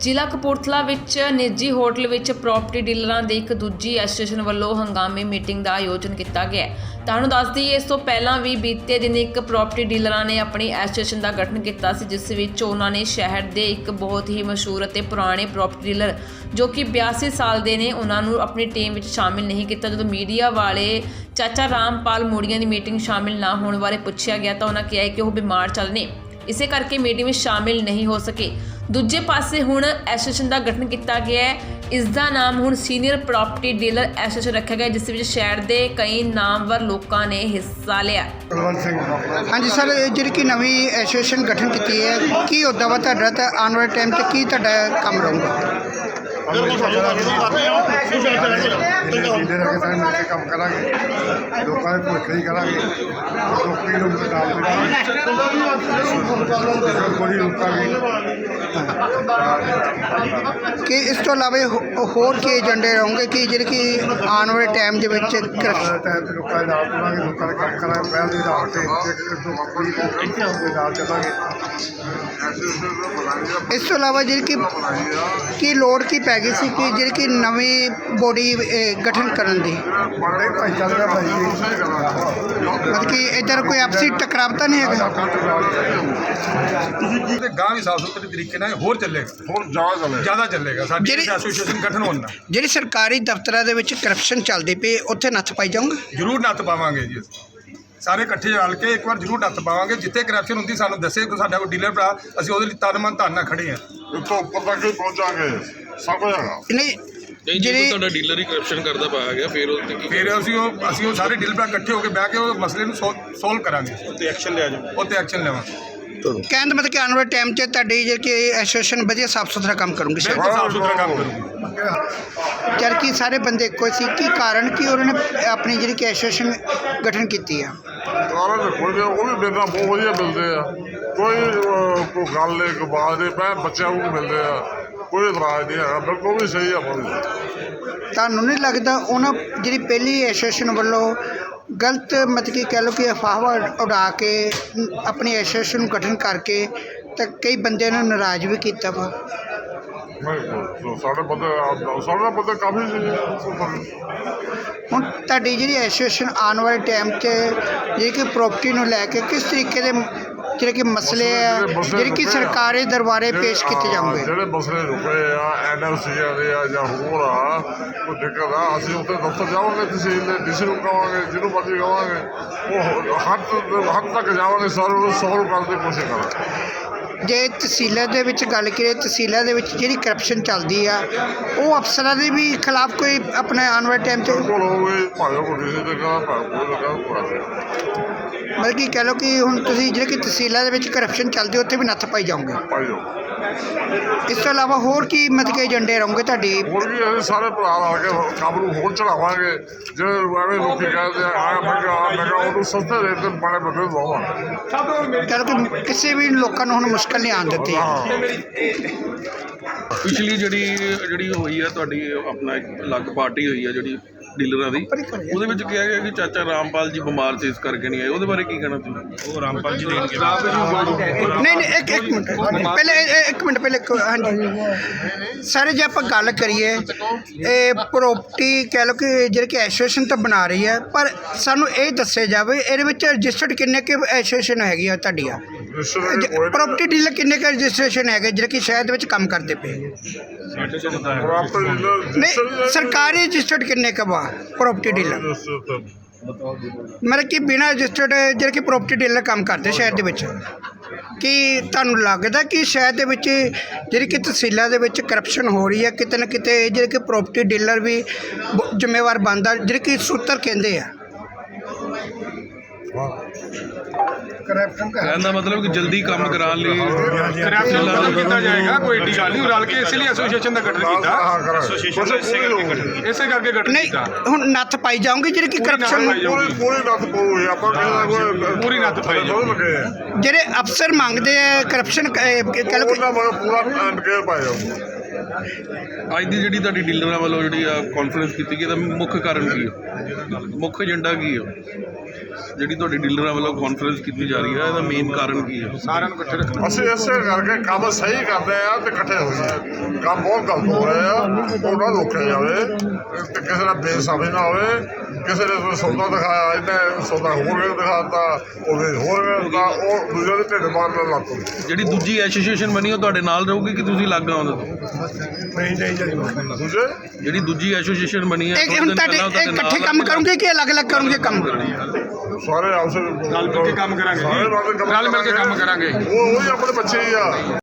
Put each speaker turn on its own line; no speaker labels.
ਜ਼ਿਲ੍ਹਾ ਕਪੂਰਥਲਾ ਵਿੱਚ ਨਿੱਜੀ ਹੋਟਲ ਵਿੱਚ ਪ੍ਰਾਪਰਟੀ ਡੀਲਰਾਂ ਦੀ ਇੱਕ ਦੂਜੀ ਐਸੋਸੀਏਸ਼ਨ ਵੱਲੋਂ ਹੰਗਾਮੀ ਮੀਟਿੰਗ ਦਾ ਆਯੋਜਨ ਕੀਤਾ ਗਿਆ ਤੁਹਾਨੂੰ ਦੱਸ ਦਈਏ, ਇਸ ਤੋਂ ਪਹਿਲਾਂ ਵੀ ਬੀਤੇ ਦਿਨ ਇੱਕ ਪ੍ਰਾਪਰਟੀ ਡੀਲਰਾਂ ਨੇ ਆਪਣੀ ਐਸੋਸੀਏਸ਼ਨ ਦਾ ਗਠਨ ਕੀਤਾ ਸੀ, ਜਿਸ ਵਿੱਚ ਉਹਨਾਂ ਨੇ ਸ਼ਹਿਰ ਦੇ ਇੱਕ ਬਹੁਤ ਹੀ ਮਸ਼ਹੂਰ ਅਤੇ ਪੁਰਾਣੇ ਪ੍ਰਾਪਰਟੀ ਡੀਲਰ ਜੋ ਕਿ 82 ਸਾਲ ਦੇ ਨੇ, ਉਹਨਾਂ ਨੂੰ ਆਪਣੀ ਟੀਮ ਵਿੱਚ ਸ਼ਾਮਿਲ ਨਹੀਂ ਕੀਤਾ। ਜਦੋਂ ਮੀਡੀਆ ਵਾਲੇ ਚਾਚਾ ਰਾਮਪਾਲ ਮੋੜੀਆਂ ਦੀ ਮੀਟਿੰਗ ਸ਼ਾਮਿਲ ਨਾ ਹੋਣ ਬਾਰੇ ਪੁੱਛਿਆ ਗਿਆ ਤਾਂ ਉਹਨਾਂ ਕਿਹਾ ਕਿ ਉਹ ਬਿਮਾਰ ਚੱਲ ਨੇ। ਇਸੇ ਕਰਕੇ ਮੀਟਿੰਗ ਵਿੱਚ ਸ਼ਾਮਿਲ ਨਹੀਂ ਹੋ ਸਕੇ। ਦੂਜੇ ਪਾਸੇ ਹੁਣ ਐਸੋਸੀਏਸ਼ਨ ਦਾ ਗਠਨ ਕੀਤਾ ਗਿਆ ਹੈ। ਇਸ ਦਾ ਨਾਮ ਹੁਣ ਸੀਨੀਅਰ ਪ੍ਰਾਪਰਟੀ ਡੀਲਰ ਐਸੋਸੀਏਸ਼ਨ ਰੱਖਿਆ ਗਿਆ ਜਿਸ ਵਿੱਚ ਸ਼ਹਿਰ ਦੇ ਕਈ ਨਾਮਵਰ ਲੋਕਾਂ ਨੇ ਹਿੱਸਾ ਲਿਆ।
ਕੁਲਵੰਤ ਸਿੰਘ।
ਹਾਂਜੀ ਸਰ ਇਹ ਜਿਹੜੀ ਕਿ ਨਵੀਂ ਐਸੋਸੀਏਸ਼ਨ ਗਠਨ ਕੀਤੀ ਹੈ ਕੀ ਉਹਦਾ ਵਾ ਤੁਹਾਡਾ? ਤੇ ਆਉਣ ਵਾਲੇ ਟਾਈਮ ਤੇ ਕੀ ਤੁਹਾਡਾ ਕੰਮ ਰਹੂਗਾ?
ਲੀਡਰ ਅਗੇ ਸਾਰੇ ਮਿਲ ਕੇ ਕੰਮ ਕਰਾਂਗੇ ਲੋਕਾਂ ਦੇ ਭੁੱਖ ਹੀ ਕਰਾਂਗੇ ਲੋਕੀ ਨੂੰ ਬਤਾਲ ਦੇ ਕੋਈ ਰੁਕਾਂਗੇ
ਕਿ ਇਸ ਤੋਂ ਇਲਾਵਾ ਹੋ- ਹੋਰ ਕੀ ਏਜੰਡੇ ਰਹੋਗੇ ਕਿ ਜਿਹੜੇ ਕਿ ਆਉਣ ਵਾਲੇ ਟਾਈਮ ਦੇ ਵਿੱਚ ਕਰ-
ਟਾਈਮ ਤੇ ਲੋਕਾਂ ਦੇ ਨਾਲ ਤੁਰਾਂਗੇ ਲੋਕਾਂ ਦਾ ਕੰਮ ਕਰਾਂਗੇ ਪਹਿਲ ਦੇ ਆਧਾਰ ਤੇ ਇੱਕ ਦੋ ਕੋਈ ਦੇ ਨਾਲ ਚੱਲਾਂਗੇ
ਇਸ ਤੋਂ ਇਲਾਵਾ ਜਿਹੜੀ ਕਿ ਕੀ ਲੋੜ ਕੀ ਪੈ ਗਈ ਸੀ ਕਿ ਜਿਹੜੀ ਕਿ ਨਵੀਂ ਬੋਡੀ ਗਠਨ ਕਰਨ ਦੀ।
ਬੜੇ ਭਾਈ
ਮਤਲਬ ਕਿ ਇਧਰ ਕੋਈ ਆਪਸੀ ਟਕਰਾਵ ਤਾਂ ਨਹੀਂ ਹੈਗਾ?
ਤੇ ਗਾਂ ਵੀ ਸਾਫ਼ ਸੁਥਰੇ ਤਰੀਕੇ ਨਾਲ ਹੋਰ ਚੱਲੇਗਾ।
ਹੁਣ ਜਾ ਚੱਲੇ
ਜ਼ਿਆਦਾ ਚੱਲੇਗਾ। ਸਾਡੀ
ਜਿਹੜੀ-
ਐਸੋਸੀਏਸ਼ਨ ਗਠਨ ਹੋਣ
ਜਿਹੜੀ ਸਰਕਾਰੀ ਦਫ਼ਤਰਾਂ ਦੇ ਵਿੱਚ ਕਰਪਸ਼ਨ ਚੱਲਦੀ ਪਈ ਉੱਥੇ ਨੱਥ ਪਾਈ ਜਾਊਗਾ?
ਜ਼ਰੂਰ ਨੱਥ ਪਾਵਾਂਗੇ ਜੀ। ਸਾਰੇ ਇਕੱਠੇ ਰਲ ਕੇ ਇੱਕ ਵਾਰ ਜ਼ਰੂਰ ਨੱਥ ਪਾਵਾਂਗੇ। ਜਿੱਥੇ ਕਰਪਸ਼ਨ ਹੁੰਦੀ ਸਾਨੂੰ ਦੱਸੇ ਕਿ ਸਾਡਾ ਕੋਈ ਡੀਲਰ ਭਰਾ ਅਸੀਂ ਉਹਦੇ ਲਈ ਤਨ ਮਨ ਧਨ ਨਾਲ ਖੜੇ ਹਾਂ।
ਉੱਤੋਂ ਉੱਪਰ ਤੱਕ ਹੀ ਪਹੁੰਚਾਂਗੇ। ਸਭ ਕੁਝ ਹੈਗਾ
ਨਹੀਂ
ਨਹੀਂ ਜੇ
ਜਿਹੜੀ
ਤੁਹਾਡਾ ਡੀਲਰ ਹੀ ਕਰਪਸ਼ਨ ਕਰਦਾ ਪਾਇਆ ਗਿਆ ਫਿਰ ਉਹ ਤੇ ਕੀ
ਫਿਰ ਅਸੀਂ ਉਹ ਅਸੀਂ ਉਹ ਸਾਰੇ ਡੀਲਰ ਭਰਾ ਇਕੱਠੇ ਹੋ ਕੇ ਬਹਿ ਕੇ ਉਹ ਮਸਲੇ ਨੂੰ ਸੋਲਵ ਕਰਾਂਗੇ। ਉੱਤੇ ਐਕਸ਼ਨ ਲਿਆ ਜਾਓ ਉੱਤੇ ਐਕਸ਼ਨ ਲਵਾਂਗੇ
ਕਹਿਣ ਦਾ ਮਤਲਬ ਕਿ ਆਉਣ ਵਾਲੇ ਟਾਈਮ 'ਚ ਤੁਹਾਡੀ ਜਿਹੜੀ ਕਿ ਐਸੋਸੀਏਸ਼ਨ ਵਧੀਆ ਸਾਫ਼ ਸੁਥਰਾ ਕੰਮ ਕਰੂਗੀ
ਬਿਲਕੁਲ ਸਾਫ਼ ਸੁਥਰਾ ਕੰਮ ਕਰੂਗੇ।
ਜਦ ਕਿ ਸਾਰੇ ਬੰਦੇ ਇੱਕੋ ਸੀ? ਕੀ ਕਾਰਨ ਕਿ ਉਹਨਾਂ ਨੇ ਆਪਣੀ ਜਿਹੜੀ ਕਿ ਐਸੋਸੀਏਸ਼ਨ ਗਠਨ ਕੀਤੀ ਆ?
ਸਾਰਾ ਦੇ ਕੋਈ ਉਹ ਵੀ ਮੇਰੇ ਨਾਲ ਬਹੁਤ ਵਧੀਆ ਮਿਲਦੇ ਆ। ਕੋਈ ਕੋਈ ਗੱਲ ਕੋਈ ਬਾਤ ਨਹੀਂ ਮੈਂ ਬੱਚਿਆਂ ਨੂੰ ਮਿਲਦੇ ਆ। ਕੋਈ ਇਤਰਾਜ਼ ਨਹੀਂ ਹੈਗਾ ਬਿਲਕੁਲ ਵੀ ਸਹੀ ਆ ਭਾਵੇਂ
ਤੁਹਾਨੂੰ ਨਹੀਂ ਲੱਗਦਾ ਉਹਨਾਂ ਜਿਹੜੀ ਪਹਿਲੀ ਐਸੋਸੀਏਸ਼ਨ ਵੱਲੋਂ ਗਲਤ ਮਤਲਬ ਕਿ ਕਹਿ ਲਓ ਕਿ ਅਫਵਾਹਾਂ ਉਡਾ ਕੇ ਆਪਣੀ ਐਸੋਸੀਏਸ਼ਨ ਨੂੰ ਗਠਨ ਕਰਕੇ ਤਾਂ ਕਈ ਬੰਦਿਆਂ ਨੂੰ ਨਾਰਾਜ਼ ਵੀ ਕੀਤਾ ਵਾ।
ਨਹੀਂ ਸਾਡੇ ਬੰਦੇ ਸਾਡੇ ਬੰਦੇ ਕਾਫੀ ਸੀ।
ਹੁਣ ਤੁਹਾਡੀ ਜਿਹੜੀ ਐਸੋਸੀਏਸ਼ਨ ਆਉਣ ਵਾਲੇ ਟਾਈਮ 'ਚ ਜਿਹੜੀ ਕਿ ਪ੍ਰਾਪਰਟੀ ਨੂੰ ਲੈ ਕੇ ਕਿਸ ਤਰੀਕੇ ਦੇ ਜਿਹੜੇ ਕਿ ਮਸਲੇ ਆ ਜਿਹੜੇ ਕਿ ਸਰਕਾਰੀ ਦਰਬਾਰੇ ਪੇਸ਼ ਕੀਤੇ ਜਾਣਗੇ।
ਜਿਹੜੇ ਮਸਲੇ ਰੁਕੇ ਆ ਐਨਐਲਸੀ ਦੇ ਆ ਜਾਂ ਹੋਰ ਆ ਕੋਈ ਦਿੱਕਤ ਆ ਅਸੀਂ ਉੱਥੇ ਦਫ਼ਤਰ ਜਾਵਾਂਗੇ ਤਹਿਸੀਲ ਦੇ ਡੀਸੀ ਨੂੰ ਕਹਾਂਗੇ ਜਿਹਨੂੰ ਮਰਜ਼ੀ ਕਹਾਂਗੇ ਉਹ ਹੱਥ ਹੱਥ ਤੱਕ ਜਾਵਾਂਗੇ ਸਰ ਉਹਨੂੰ ਸੋਲਵ ਕਰਨ ਦੀ ਕੋਸ਼ਿਸ਼ ਕਰਾਂਗੇ।
ਜੇ ਤਹਿਸੀਲਾਂ ਦੇ ਵਿੱਚ ਗੱਲ ਕਰੀਏ ਤਹਿਸੀਲਾਂ ਦੇ ਵਿੱਚ ਜਿਹੜੀ ਕਰਪਸ਼ਨ ਚੱਲਦੀ ਆ ਉਹ ਅਫਸਰਾਂ ਦੇ ਵੀ ਖਿਲਾਫ ਕੋਈ ਆਪਣੇ ਆਉਣ ਵਾਲੇ ਟਾਈਮ 'ਚ
ਬਿਲਕੁਲ ਹੋਵੇ ਭਾਵੇਂ ਕੋਈ ਤੇ ਕਹਾਂ ਭਾਵੇਂ ਕੋਈ ਲਗਾ
ਮਤਲਬ ਕਿ ਕਹਿ ਲਓ ਕਿ ਹੁਣ ਤੁਸੀਂ ਜਿਹੜੇ ਕਿ ਤਹਿਸੀਲਾਂ ਦੇ ਵਿੱਚ ਕਰਪਸ਼ਨ ਚੱਲਦੀ ਉੱਥੇ ਵੀ ਨੱਥ ਪਾਈ ਜਾਓਗੇ?
ਪਾਈ ਜਾਓ
ਇਸ ਤੋਂ ਇਲਾਵਾ ਹੋਰ ਕੀ ਮਤਲਬ ਕਿ ਏਜੰਡੇ ਰਹੋਗੇ ਤੁਹਾਡੀ?
ਹੋਰ ਵੀ ਅਸੀਂ ਸਾਰੇ ਭਰਾ ਲਾ ਕੇ ਕੰਮ ਨੂੰ ਹੋਰ ਚੜਾਵਾਂਗੇ। ਜਿਹੜੇ ਐਵੇਂ ਲੋਕੀ ਕਹਿੰਦੇ ਆ ਆ ਮਹਿੰਗਾ ਆ ਮਹਿੰਗਾ ਉਹਨੂੰ ਸਸਤੇ ਰੇਟ ਤੇ ਬੜੇ ਬੰਦੇ ਦਵਾਵਾਂਗੇ।
ਕਹਿ ਲਓ ਕਿ ਕਿਸੇ ਵੀ ਲੋਕਾਂ ਨੂੰ ਹੁਣ ਮੁਸ਼ਕਲ ਨਹੀਂ ਆਉਣ ਦਿੱਤੀ।
ਪਿਛਲੀ ਜਿਹੜੀ ਜਿਹੜੀ ਹੋਈ ਆ ਤੁਹਾਡੀ ਆਪਣਾ ਇੱਕ ਅਲੱਗ ਪਾਰਟੀ ਹੋਈ ਆ ਜਿਹੜੀ ਡੀਲਰਾਂ ਦੀ ਉਹਦੇ ਵਿੱਚ ਕਿਹਾ ਗਿਆ ਕਿ ਚਾਚਾ ਰਾਮਪਾਲ ਜੀ ਬਿਮਾਰ ਸੀ ਇਸ ਕਰਕੇ ਨਹੀਂ ਆਏ। ਉਹਦੇ ਬਾਰੇ ਕੀ ਕਹਿਣਾ ਤੁਸੀਂ? ਉਹ ਰਾਮਪਾਲ ਜੀ ਦੇਣਗੇ
ਨਹੀਂ ਨਹੀਂ ਇੱਕ ਇੱਕ ਮਿੰਟ ਪਹਿਲੇ ਇੱਕ ਮਿੰਟ ਪਹਿਲੇ ਹਾਂਜੀ। ਸਰ ਜੇ ਆਪਾਂ ਗੱਲ ਕਰੀਏ ਇਹ ਪ੍ਰੋਪਰਟੀ ਕਹਿ ਲਓ ਕਿ ਜਿਹੜੇ ਕਿ ਐਸੋਸੀਏਸ਼ਨ ਤਾਂ ਬਣਾ ਰਹੀ ਹੈ ਪਰ ਸਾਨੂੰ ਇਹ ਦੱਸਿਆ ਜਾਵੇ ਇਹਦੇ ਵਿੱਚ ਰਜਿਸਟਰਡ ਕਿੰਨੇ ਕਿ ਐਸੋਸੀਏਸ਼ਨ ਹੈਗੀ ਆ ਤੁਹਾਡੀਆਂ? ਪ੍ਰੋਪਰਟੀ ਡੀਲਰ ਕਿੰਨੇ ਕੁ ਰਜਿਸਟ੍ਰੇਸ਼ਨ ਹੈਗੇ ਜਿਹੜੇ ਕਿ ਸ਼ਹਿਰ ਦੇ ਵਿੱਚ ਕੰਮ ਕਰਦੇ ਪਏ? ਨਹੀਂ ਸਰਕਾਰੀ ਰਜਿਸਟਰਡ ਕਿੰਨੇ ਕੁ ਵਾ? ਪ੍ਰੋਪਰਟੀ ਡੀਲਰ ਮਤਲਬ ਕਿ ਬਿਨਾਂ ਰਜਿਸਟਰਡ ਜਿਹੜੇ ਕਿ ਪ੍ਰੋਪਰਟੀ ਡੀਲਰ ਕੰਮ ਕਰਦੇ ਸ਼ਹਿਰ ਦੇ ਵਿੱਚ। ਕੀ ਤੁਹਾਨੂੰ ਲੱਗਦਾ ਕਿ ਸ਼ਹਿਰ ਦੇ ਵਿੱਚ ਜਿਹੜੀ ਕਿ ਤਹਿਸੀਲਾਂ ਦੇ ਵਿੱਚ ਕਰਪਸ਼ਨ ਹੋ ਰਹੀ ਹੈ? ਕਿਤੇ ਨਾ ਕਿਤੇ ਜਿਹੜੇ ਕਿ ਪ੍ਰੋਪਰਟੀ ਡੀਲਰ ਵੀ ਜ਼ਿੰਮੇਵਾਰ ਬਣਦਾ ਜਿਹੜੇ ਕਿ ਸੂਤਰ ਕਹਿੰਦੇ ਆ।
ਕਰਪਸ਼ਨ
ਕਹਿਣ ਦਾ ਮਤਲਬ ਕਿ ਜਲਦੀ ਕੰਮ ਕਰਾਉਣ ਲਈ
ਕਰਪਸ਼ਨ ਕੀਤਾ ਜਾਏਗਾ ਕੋਈ ਏਡੀ ਗੱਲ ਨਹੀਂ। ਰਲ ਕੇ ਇਸ ਲਈ ਐਸੋਸੀਏਸ਼ਨ ਦਾ ਗਠਨ ਕੀਤਾ। ਇਸੇ ਕਰਕੇ ਗਠਨ
ਨਹੀਂ
ਕੀਤਾ।
ਹੁਣ ਨੱਥ ਪਾਈ ਜਾਓਗੇ ਜਿਹੜੇ ਕਿ ਕਰਪਸ਼ਨ।
ਪੂਰੀ ਪੂਰੀ ਨੱਥ ਪਊਗੀ ਆਪਾਂ ਕਹਿੰਦੇ ਕੋਈ
ਪੂਰੀ ਨੱਥ ਪਾਈ
ਜਿਹੜੇ ਅਫਸਰ ਮੰਗਦੇ ਆ ਕਰਪਸ਼ਨ ਕਹਿ ਲਓ
ਪੂਰਾ ਐਂਡ ਕੇ ਪਾਇਆ
ਅੱਜ ਦੀ ਜਿਹੜੀ ਤੁਹਾਡੀ ਡੀਲਰਾਂ ਵੱਲੋਂ ਜਿਹੜੀ ਆ ਕਾਨਫਰੰਸ ਕੀਤੀ ਗਈ ਇਹਦਾ ਮੁੱਖ ਕਾਰਨ ਕੀ ਹੈ ਮੁੱਖ ਏਜੰਡਾ ਕੀ ਹੈ ਜਿਹੜੀ ਤੁਹਾਡੀ ਡੀਲਰਾਂ ਵੱਲੋਂ ਕਾਨਫਰੰਸ ਕੀਤੀ ਜਾ ਰਹੀ ਹੈ ਇਹਦਾ ਮੇਨ ਕਾਰਨ ਕੀ ਹੈ
ਸਾਰਿਆਂ ਨੂੰ ਇਕੱਠੇ ਰੱਖਣਾ।
ਅਸੀਂ ਇਸੇ ਕਰਕੇ ਕੰਮ ਸਹੀ ਕਰਦੇ ਆ ਤੇ ਇਕੱਠੇ ਹੋਈਏ ਕੰਮ ਬਹੁਤ ਗਲਤ ਹੋ ਰਿਹਾ ਆ ਉਹਨਾਂ ਨੂੰ ਰੋਕਿਆ ਜਾਵੇ ਤੇ ਕਿਸੇ ਦਾ ਬੇਇਨਸਾਫੀ ਨਾ ਹੋਵੇ ਕਿਸੇ ਨੇ ਸੌਦਾ ਦਿਖਾਇਆ ਇਹਨੇ ਸੌਦਾ ਹੋਰ ਵੀ ਦਿਖਾਤਾ ਉਹਨੇ ਹੋਰ ਵੀ ਦਿਖਾ ਉਹ ਦੂਜੇ ਦੇ ਢਿੱਡ ਮਾਰਨ ਲੱਗ ਪਏ।
ਜਿਹੜੀ ਦੂਜੀ ਐਸੋਸੀਏਸ਼ਨ ਬਣੀ ਉਹ ਤੁਹਾਡੇ ਨਾਲ ਰਹੂਗੀ ਕਿ ਤੁਸੀਂ ਲੱਗ ਆਉਂਦੇ ਜਿਹੜੀ ਦੂਜੀ ਐਸੋਸੀਏਸ਼ਨ ਬਣੀ ਹੈ
ਇਹ ਹੁਣ ਤੁਹਾਡੇ ਇਹ
ਨਾਲ
ਇਕੱਠੇ ਕੰਮ ਕਰੋਗੇ ਕਿ ਅਲੱਗ-ਅਲੱਗ ਕਰੋਗੇ ਕੰਮ?
ਸਾਰੇ ਆਪਸੇ
ਰਲ ਮਿਲ ਕੇ ਕੰਮ ਕਰਾਂਗੇ ਜੀ।
ਸਾਰੇ ਕੇ ਕੰਮ
ਰਲ ਮਿਲ ਕੇ ਕੰਮ ਕਰਾਂਗੇ।
ਉਹ ਉਹੀ ਆਪਣੇ ਬੱਚੇ ਹੀ ਆ।